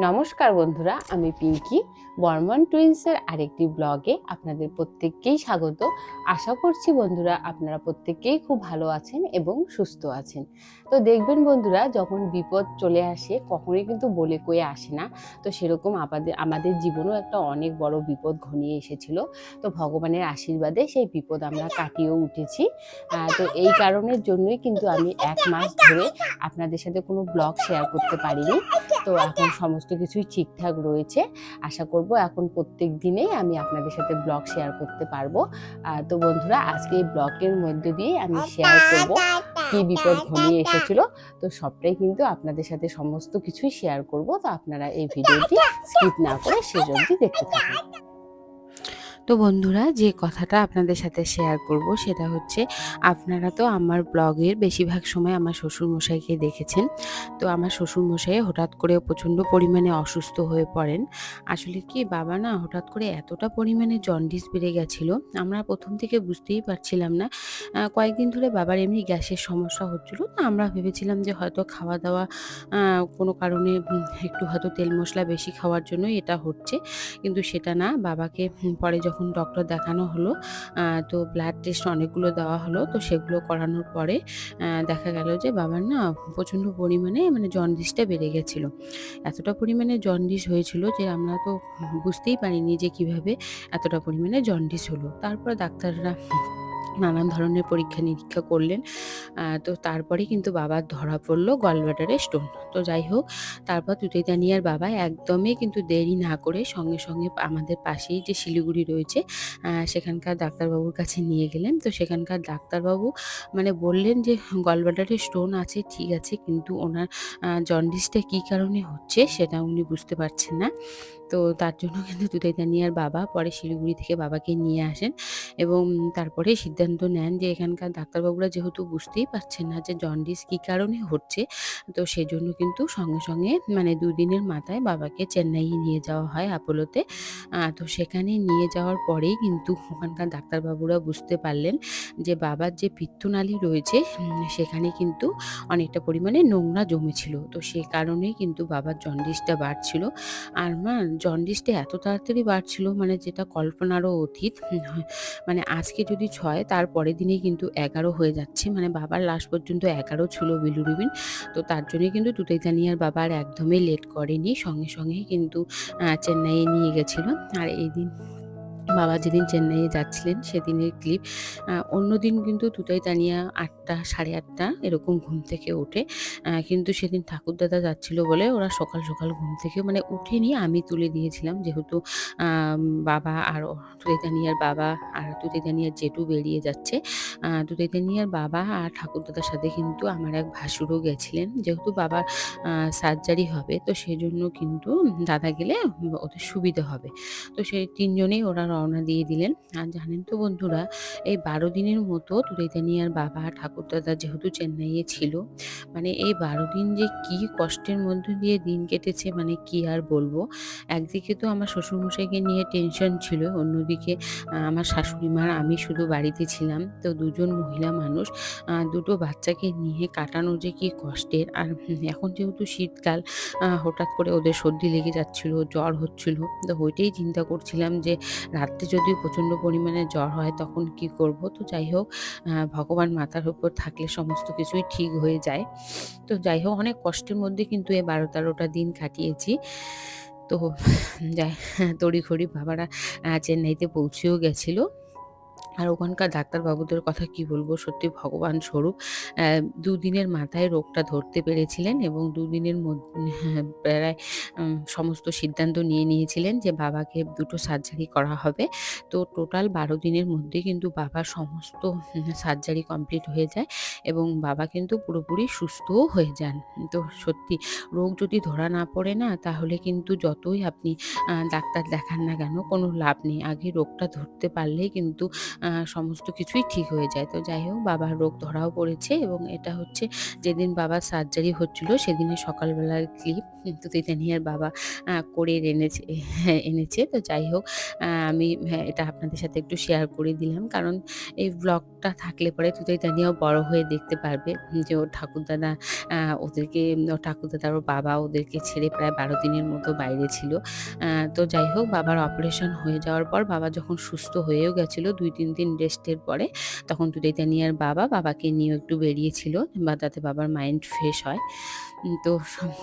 নমস্কার বন্ধুরা, আমি পিঙ্কি। বর্মন টুইন্সের আরেকটি ব্লগে আপনাদের প্রত্যেককেই স্বাগত। আশা করছি বন্ধুরা আপনারা প্রত্যেককেই খুব ভালো আছেন এবং সুস্থ আছেন। তো দেখবেন বন্ধুরা, যখন বিপদ চলে আসে, কখনোই কিন্তু বলে কয়ে আসে না। তো সেরকম আমাদের আমাদের জীবনেও একটা অনেক বড় বিপদ ঘনিয়ে এসেছিল। তো ভগবানের আশীর্বাদে সেই বিপদ আমরা কাটিয়েও উঠেছি। তো এই কারণের জন্যই কিন্তু আমি এক মাস ধরে আপনাদের সাথে কোনো ব্লগ শেয়ার করতে পারিনি। তো এখন সমস্ত কিছুই ঠিকঠাক রয়েছে। আশা করব এখন প্রত্যেক দিনেই আমি আপনাদের সাথে ব্লগ শেয়ার করতে পারব। তো বন্ধুরা, আজকে এই ব্লগের মধ্যে দিয়ে আমি শেয়ার করব কি বিপদ ঘনিয়ে এসেছিল। তো সবটাই কিন্তু আপনাদের সাথে সমস্ত কিছুই শেয়ার করব। তো আপনারা এই ভিডিওটি স্কিপ না করে সেজন্য দেখতে থাকুন। তো বন্ধুরা, যে কথাটা আপনাদের সাথে শেয়ার করব সেটা হচ্ছে, আপনারা তো আমার ব্লগের বেশিরভাগ সময় আমার শ্বশুর মশাইকে দেখেছেন। তো আমার শ্বশুর মশাই হঠাৎ করে প্রচণ্ড পরিমাণে অসুস্থ হয়ে পড়েন। আসলে কি বাবা না হঠাৎ করে এতটা পরিমাণে জন্ডিস বেড়ে গেছিল, আমরা প্রথম থেকে বুঝতেই পারছিলাম না। কয়েকদিন ধরে বাবার এমনি গ্যাসের সমস্যা হচ্ছিল, তো আমরা ভেবেছিলাম যে হয়তো খাওয়া দাওয়া কোনো কারণে একটু হয়তো তেল মশলা বেশি খাওয়ার জন্যই এটা হচ্ছে। কিন্তু সেটা না, বাবাকে পরে যখন ডক্টর দেখানো হলো তো ব্লাড টেস্ট অনেকগুলো দেওয়া হলো, তো সেগুলো করানোর পরে দেখা গেল যে বাবার না প্রচণ্ড পরিমাণে মানে জন্ডিসটা বেড়ে গেছিল। এতটা পরিমাণে জন্ডিস হয়েছিল যে আমরা তো বুঝতেই পারিনি যে কীভাবে এতটা পরিমাণে জন্ডিস হলো। তারপর ডাক্তাররা নানান ধরনের পরীক্ষা নিরীক্ষা করলেন। তো তারপরে কিন্তু বাবার ধরা পড়ল গলব্লাডারে স্টোন। তো যাই হোক, তারপর তুতেতানিয়ার বাবা একদমই কিন্তু দেরি না করে সঙ্গে সঙ্গে আমাদের পাশেই যে শিলিগুড়ি রয়েছে সেখানকার ডাক্তারবাবুর কাছে নিয়ে গেলেন। তো সেখানকার ডাক্তারবাবু মানে বললেন যে গলব্লাডারে স্টোন আছে, ঠিক আছে, কিন্তু ওনার জন্ডিসটা কী কারণে হচ্ছে সেটা উনি বুঝতে পারছেন না। তো তার জন্য কিন্তু তুতেতানিয়ার বাবা পরে শিলিগুড়ি থেকে বাবাকে নিয়ে আসেন এবং তারপরে সিদ্ধান্ত নেন যে এখানকার ডাক্তারবাবুরা যেহেতু বুঝতেই পারছেন না যে জন্ডিস কী কারণে হচ্ছে, তো সেজন্য কিন্তু সঙ্গে সঙ্গে মানে দুদিনের মাথায় বাবাকে চেন্নাইয়ে নিয়ে যাওয়া হয় আপোলোতে। তো সেখানে নিয়ে যাওয়ার পরেই কিন্তু ওখানকার ডাক্তারবাবুরা বুঝতে পারলেন যে বাবার যে পিত্তনালী রয়েছে সেখানে কিন্তু অনেকটা পরিমাণে নোংরা জমেছিল। তো সে কারণেই কিন্তু বাবার জন্ডিসটা বাড়ছিল। আর মা জন্ডিসটা এত তাড়াতাড়ি বাড়ছিল মানে যেটা কল্পনারও অতীত মানে আজকে যদি ছয় তার পরের দিনেই কিন্তু এগারো হয়ে যাচ্ছে। মানে বাবার লাস্ট পর্যন্ত এগারো ছিল বিলুরুবিন তো তার জন্যই কিন্তু তুতেতানিয়ার বাবার একদমই লেট করেনি। সঙ্গে সঙ্গেই কিন্তু চেন্নাইয়ে নিয়ে গেছিল। আর এই দিন বাবা যেদিন চেন্নাইয়ে যাচ্ছিলেন, সেদিনের ক্লিপ অন্যদিন কিন্তু তুতাই তানিয়া আটটা, সাড়ে আটটা এরকম ঘুম থেকে ওঠে। কিন্তু সেদিন ঠাকুরদাদা যাচ্ছিল বলে ওরা সকাল সকাল ঘুম থেকে মানে উঠেনি, আমি তুলে দিয়েছিলাম। যেহেতু বাবা আর তুতেতানিয়ার বাবা আর তুতেতানিয়ার জেঠু বেরিয়ে যাচ্ছে। তুতেতানিয়ার বাবা আর ঠাকুরদাদার সাথে কিন্তু আমার এক ভাসুরও গেছিলেন। যেহেতু বাবার সার্জারি হবে, তো সেজন্য কিন্তু দাদা গেলে ওদের সুবিধা হবে। তো সেই তিনজনেই ওরা রওনা দিয়ে দিলেন। আর জানেন তো বন্ধুরা, এই বারো দিনের মতো তুরেতানিয়ার বাবা ঠাকুরদাদা যেহেতু চেন্নাইয়ে ছিল মানে এই বারো দিন যে কি কষ্টের মধ্যে দিয়ে দিন কেটেছে মানে কি আর বলব? একদিকে তো আমার শ্বশুরমশাইকে নিয়ে টেনশন ছিল, অন্যদিকে আমার শাশুড়ি মার আমি শুধু বাড়িতে ছিলাম। তো দুজন মহিলা মানুষ দুটো বাচ্চাকে নিয়ে কাটানো যে কি কষ্টের। আর এখন যেহেতু শীতকাল হঠাৎ করে ওদের সর্দি লেগে যাচ্ছিল, জ্বর হচ্ছিল, তো ওইটাই চিন্তা করছিলাম যে রাত্রে যদি প্রচণ্ড পরিমাণে জ্বর হয়, তখন কি করব? তো যাই হোক ভগবান মাথার উপর থাকলে সমস্ত কিছুই ঠিক হয়ে যায়। তো যাই হোক, অনেক কষ্টের মধ্যে কিন্তু এই বারো তেরোটা দিন কাটিয়েছি। তো যাই তড়িঘড়ি বাবারা চেন্নাইতে পৌঁছেও গেছিল। আর ওখানকার ডাক্তারবাবুদের কথা কি বলব? সত্যি ভগবান স্বরূপ। দুদিনের মাথায় রোগটা ধরতে পেরেছিলেন এবং দুদিনের মধ্যে প্রায় সমস্ত সিদ্ধান্ত নিয়ে নিয়েছিলেন যে বাবাকে দুটো সার্জারি করা হবে। তো টোটাল বারো দিনের মধ্যে কিন্তু বাবার সমস্ত সার্জারি কমপ্লিট হয়ে যায় এবং বাবা কিন্তু পুরোপুরি সুস্থও হয়ে যান। তো সত্যি রোগ যদি ধরা না পড়ে না, তাহলে কিন্তু যতই আপনি ডাক্তার দেখান না কেন, কোনো লাভ নেই। আগে রোগটা ধরতে পারলেই কিন্তু সমস্ত কিছুই ঠিক হয়ে যায়। তো যাই হোক বাবার রোগ ধরাও পড়েছে এবং এটা হচ্ছে যেদিন বাবার সার্জারি হচ্ছিল সেদিনের সকালবেলার ক্লিপ তো তিতানিয়ার বাবা করে এনেছে এনেছে। তো যাই হোক আমি হ্যাঁ, এটা আপনাদের সাথে একটু শেয়ার করে দিলাম। কারণ এই ব্লগটা থাকলে পরে তুই তানিয়াও বড় হয়ে দেখতে পারবে যে ওর ঠাকুরদাদা ওদেরকে ঠাকুরদাদার বাবা ওদেরকে ছেড়ে প্রায় বারো দিনের মতো বাইরে ছিল। তো যাই হোক বাবার অপারেশন হয়ে যাওয়ার পর বাবা যখন সুস্থ হয়েও গেছিল দুই তিন দিন রেস্টের পরে তখন তুদেতানিয়ার বাবা, বাবাকে নিয়েও একটু বেরিয়েছিল বা তাতে বাবার মাইন্ড ফ্রেশ হয়। তো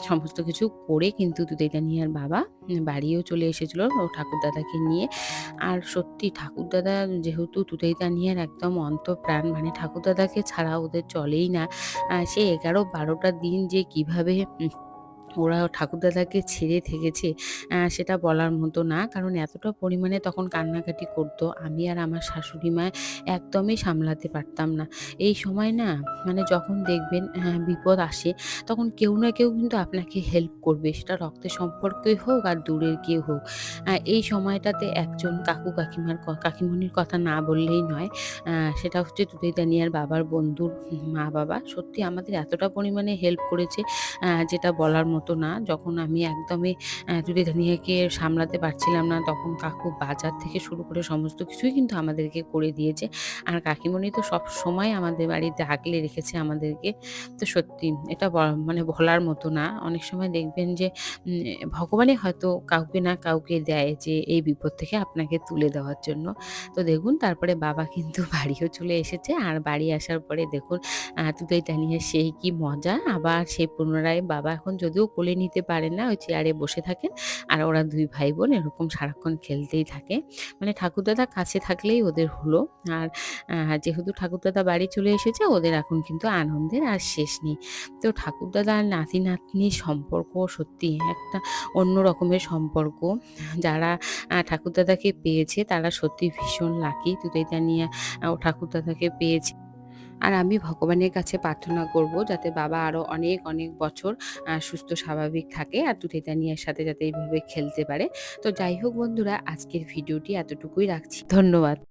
সমস্ত কিছু করে কিন্তু তুদেতানিয়ার বাবা বাড়িও চলে এসেছিল ও ঠাকুরদাদাকে নিয়ে। আর সত্যি ঠাকুরদাদা যেহেতু তুতেইতানিয়ার একদম অন্তঃপ্রাণ মানে ঠাকুরদাদাকে ছাড়া ওদের চলেই না। সে এগারো বারোটা দিন যে কীভাবে ওরা ঠাকুরদাদাকে ছেড়ে থেকেছে সেটা বলার মতো না। কারণ এতটা পরিমাণে তখন কান্নাকাটি করতো, আমি আর আমার শাশুড়ি মা একদমই সামলাতে পারতাম না। এই সময় না মানে যখন দেখবেন বিপদ আসে, তখন কেউ না কেউ কিন্তু আপনাকে হেল্প করবে। সেটা রক্তের সম্পর্কে হোক আর দূরের কেউ হোক। এই সময়টাতে একজন কাকু কাকিমার কাকিমণির কথা না বললেই নয়। সেটা হচ্ছে তুতেইতানিয়ার বাবার বন্ধুর মা বাবা সত্যি আমাদের এতটা পরিমাণে হেল্প করেছে যেটা বলার মতো না। যখন আমি একদমই তুতেইতানিয়াকে সামলাতে পারছিলাম না, তখন কাকু বাজার থেকে শুরু করে সমস্ত কিছুই কিন্তু আমাদেরকে করে দিয়েছে। আর কাকিমণি তো সব সময় আমাদের বাড়িতে আগলে রেখেছে আমাদেরকে। তো সত্যি এটা মানে বলার মতো না। অনেক সময় দেখবেন যে ভগবানই হয়তো কাউকে না কাউকে দেয় যে, এই বিপদ থেকে আপনাকে তুলে দেওয়ার জন্য। তো দেখুন, তারপরে বাবা কিন্তু বাড়িও চলে এসেছে। আর বাড়ি আসার পরে দেখুন তুতেই তানিয়া সেই কি মজা। আবার সেই পুনরায় বাবা এখন যদিও কোলে নিতে পারেন না, ওই চেয়ারে বসে থাকেন। আর ওরা দুই ভাই বোন এরকম সারাক্ষণ খেলতেই থাকে। মানে ঠাকুরদাদা কাছে থাকলেই ওদের হলো। আর যেহেতু ঠাকুরদাদা বাড়ি চলে এসেছে, ওদের এখন কিন্তু আনন্দের আর শেষ নেই। তো ঠাকুরদাদা আর নাতি নাতনির সম্পর্ক সত্যি একটা অন্য রকমের সম্পর্ক। যারা ঠাকুরদাদাকে পেয়েছে, তারা সত্যি ভীষণ লাকি তুতেইতা নিয়ে ও ঠাকুরদাদাকে পেয়েছে। আর আমি ভগবানের কাছে প্রার্থনা করব যাতে বাবা আরও অনেক অনেক বছর সুস্থ, স্বাভাবিক থাকে আর তুতেতানিয়ার সাথে যাতে এইভাবে খেলতে পারে। তো যাই হোক বন্ধুরা, আজকের ভিডিওটি এতটুকুই রাখছি। ধন্যবাদ।